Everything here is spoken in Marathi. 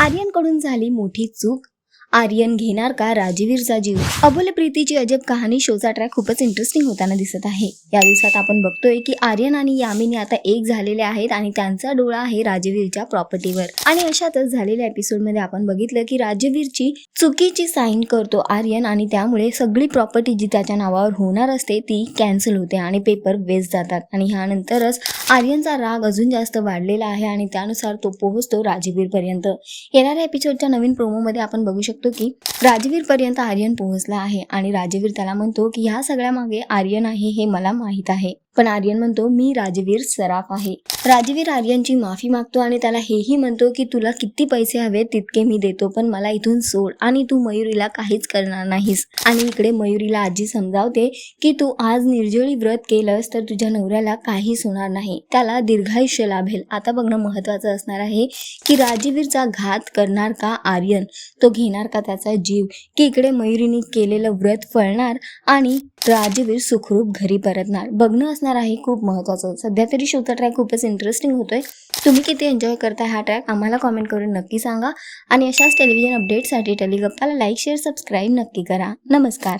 आर्यनकडून झाली मोठी चूक आर्यन घेणार का राजवीरचा जीव? अबुल प्रीतीची अजब कहाणी शोचा ट्रॅक खूपच इंटरेस्टिंग होताना दिसत आहे. या दिवसात आपण बघतोय की आर्यन आणि यामिनी आता एक झालेले आहेत आणि त्यांचा डोळा आहे राजवीरच्या प्रॉपर्टीवर आणि अशातच झालेल्या एपिसोडमध्ये आपण बघितलं की राजवीरची चुकीची साईन करतो आर्यन आणि त्यामुळे सगळी प्रॉपर्टी जी त्याच्या नावावर होणार असते ती कॅन्सल होते आणि पेपर वेस्ट जातात. आणि ह्यानंतरच आर्यनचा राग अजून जास्त वाढलेला आहे आणि त्यानुसार तो पोहोचतो राजवीर पर्यंत येणाऱ्या एपिसोडच्या नवीन प्रोमोमध्ये आपण बघू शकतो की राजवीर पर्यंत आर्यन पोहोचला आहे आणि राजवीर त्याला म्हणतो की ह्या सगळ्या मागे आर्यन आहे हे मला माहीत आहे. पण आर्यन म्हणतो मी राजवीर सराफ आहे. राजवीर आर्यनची माफी मागतो आणि त्याला हेही म्हणतो की तुला किती पैसे हवे तितके मी देतो पण मला इथून सोड आणि तू मयुरीला काहीच करणार नाहीस. आणि इकडे मयुरीला आजी समजावते की तू आज निर्जळी व्रत केलंस तर तुझ्या नवऱ्याला काहीच होणार नाही. त्याला दीर्घायुष्य लाभेल. आता बघणं महत्वाचं असणार आहे की राजवीरचा घात करणार का आर्यन? तो घेणार का त्याचा जीव? की इकडे मयुरीने केलेलं व्रत फळणार आणि राजवीर सुखरूप घरी परतणार? बघणं असणार आहे खूप महत्वाचं. सध्या तरी शोचा ट्रॅक खूपच इंटरेस्टिंग होतोय. तुम्ही किती एन्जॉय करता हा ट्रॅक आम्हाला कॉमेंट करून नक्की सांगा. आणि अशाच टेलिव्हिजन अपडेटसाठी टेलिगप्पाला लाईक शेअर सबस्क्राईब नक्की करा. नमस्कार.